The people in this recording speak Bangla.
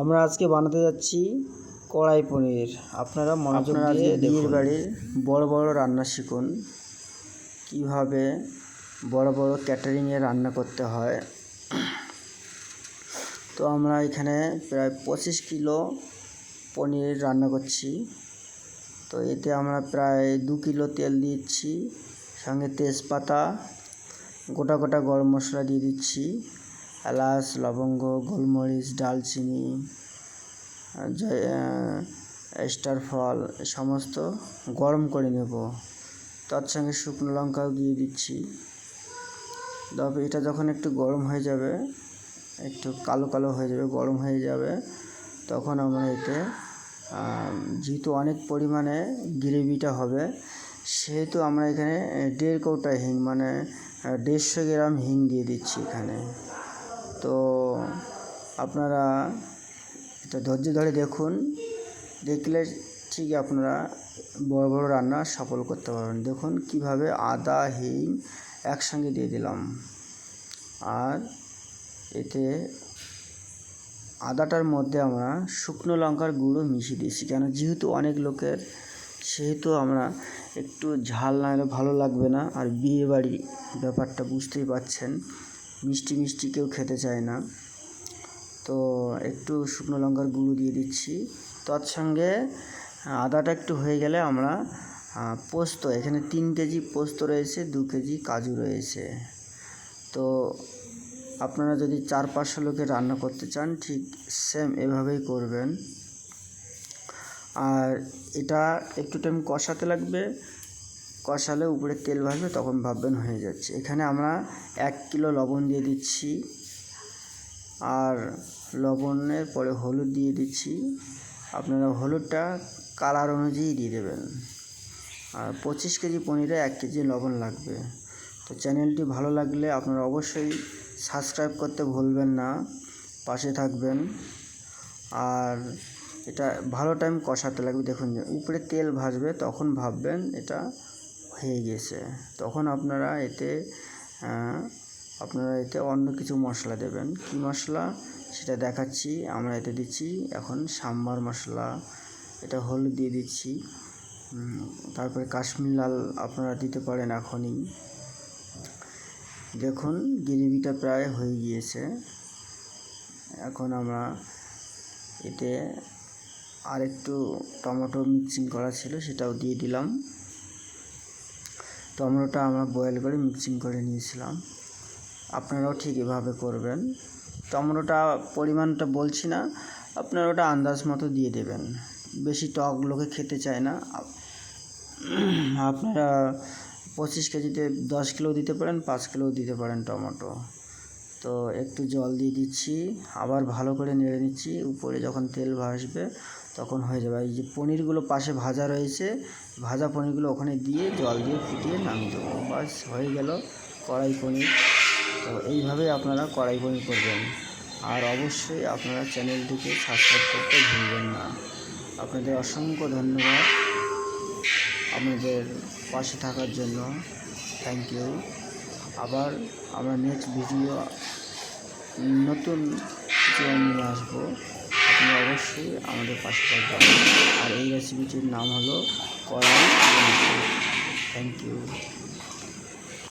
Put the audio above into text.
আমরা আজকে বানাতে যাচ্ছি কড়াই পনির। আপনারা মনোযোগ দিয়ে বিয়ের বাড়ির বড় বড় রান্না শিখুন। কীভাবে বড় বড় ক্যাটারিংয়ে রান্না করতে হয়। তো আমরা এখানে প্রায় পঁচিশ কিলো পনির রান্না করছি। তো এতে আমরা প্রায় দু কিলো তেল দিচ্ছি। সঙ্গে তেজপাতা গোটা গোটা গরম মশলা দিয়ে দিচ্ছি। এলাচ, লবঙ্গ, গোলমরিচ, ডালচিনি স্টার ফল সমস্ত গরম করে নেব। তার সঙ্গে শুকনো লঙ্কাও দিয়ে দিচ্ছি। তবে এটা যখন একটু গরম হয়ে যাবে, একটু কালো কালো হয়ে যাবে, গরম হয়ে যাবে, তখন আমরা এতে যেহেতু অনেক পরিমাণে গ্রেভিটা হবে, সেহেতু আমরা এখানে দেড় কৌটা হিং মানে দেড়শো গ্রাম হিং দিয়ে দিচ্ছি এখানে। তো আপনারা এটা ধৈর্য ধরে দেখুন। দেখলে ঠিক আপনারা বড় বড় রান্না সফল করতে পারবেন। দেখুন কীভাবে আদা, হিং একসঙ্গে দিয়ে দিলাম। আর এতে আদাটার মধ্যে আমরা শুকনো লঙ্কার গুঁড়ো মিশিয়ে দিয়েছি। কেন যেহেতু অনেক লোকের, সেহেতু আমরা একটু ঝাল না হলে ভালো লাগবে না। আর বিয়ে বাড়ি ব্যাপারটা বুঝতেই পারছেন। মিষ্টি মিষ্টি কেউ খেতে চায় না। তো একটু শুকনো লঙ্কার গুঁড়ো দিয়ে দিচ্ছি। তার সঙ্গে আদাটা একটু হয়ে গেলে আমরা পোস্ত, এখানে তিন কেজি পোস্ত রয়েছে, দু কেজি কাজু রয়েছে। তো আপনারা যদি চার পাঁচশো লোকের রান্না করতে চান, ঠিক সেম এভাবেই করবেন। আর এটা একটু টাইম কষাতে লাগবে। কষালে উপরে তেল ভাসবে তখন ভাববেন হয়ে যাচ্ছে। এখানে আমরা এক কিলো লবণ দিয়ে দিচ্ছি, আর লবণের পরে হলুদ দিয়ে দিচ্ছি। আপনারা হলুদটা কালার অনুযায়ী দিয়ে দেবেন। আর পঁচিশ কেজি পনিরে এক কেজি লবণ লাগবে। তো চ্যানেলটি ভালো লাগলে আপনারা অবশ্যই সাবস্ক্রাইব করতে ভুলবেন না, পাশে থাকবেন। আর এটা ভালো টাইম কষাতে লাগবে। দেখুন উপরে তেল ভাসবে তখন ভাববেন এটা হয়ে গেছে। তখন আপনারা এতে আপনারা এতে অন্য কিছু মশলা দেবেন। কী মশলা? সেটা দেখাচ্ছি, আমরা এতে দিচ্ছি এখন সাম্বার মশলা। এটা হলুদ দিয়ে দিচ্ছি। তারপরে কাশ্মীর লাল আপনারা দিতে পারেন এখনই। দেখুন, গ্রেভিটা প্রায় হয়ে গিয়েছে। এখন আমরা এতে আর একটু টমেটো মিক্সিং করা ছিল, সেটাও দিয়ে দিলাম। টমেটোটা আমরা বয়েল করে মিক্সিং করে নিয়েছিলাম। আপনারাও ঠিক এভাবে করবেন। টমেটোটা পরিমাণটা বলছি না, আপনারা ওটা আন্দাজ মতো দিয়ে দেবেন। বেশি টক লোকে খেতে চায় না। আপনারা পঁচিশ কেজিতে দশ কিলো দিতে পারেন, পাঁচ কিলো দিতে পারেন টমেটো। তো একটু জল দিয়ে দিচ্ছি, আবার ভালো করে নেড়ে নিচ্ছি। উপরে যখন তেল ভাসবে তখন হয়ে যাবে। এই যে পনিরগুলো পাশে ভাজা রয়েছে, ভাজা পনিরগুলো ওখানে দিয়ে জল দিয়ে ফুটিয়ে নামিয়ে দেবো। বাস, হয়ে গেল কড়াই পনির। তো এইভাবে আপনারা কড়াই পনির করবেন। আর অবশ্যই আপনারা চ্যানেলটিকে সাবস্ক্রাইব করতে ভুলবেন না। আপনাদের অসংখ্য ধন্যবাদ আপনাদের পাশে থাকার জন্য। থ্যাংক ইউ আবার আমরা নেক্সট ভিডিও নতুন নিয়ে আসব। আপনারা অবশ্যই আমাদের পাশে থাকবেন। আর এই রেসিপিটির নাম হলো কড়াই থ্যাংক ইউ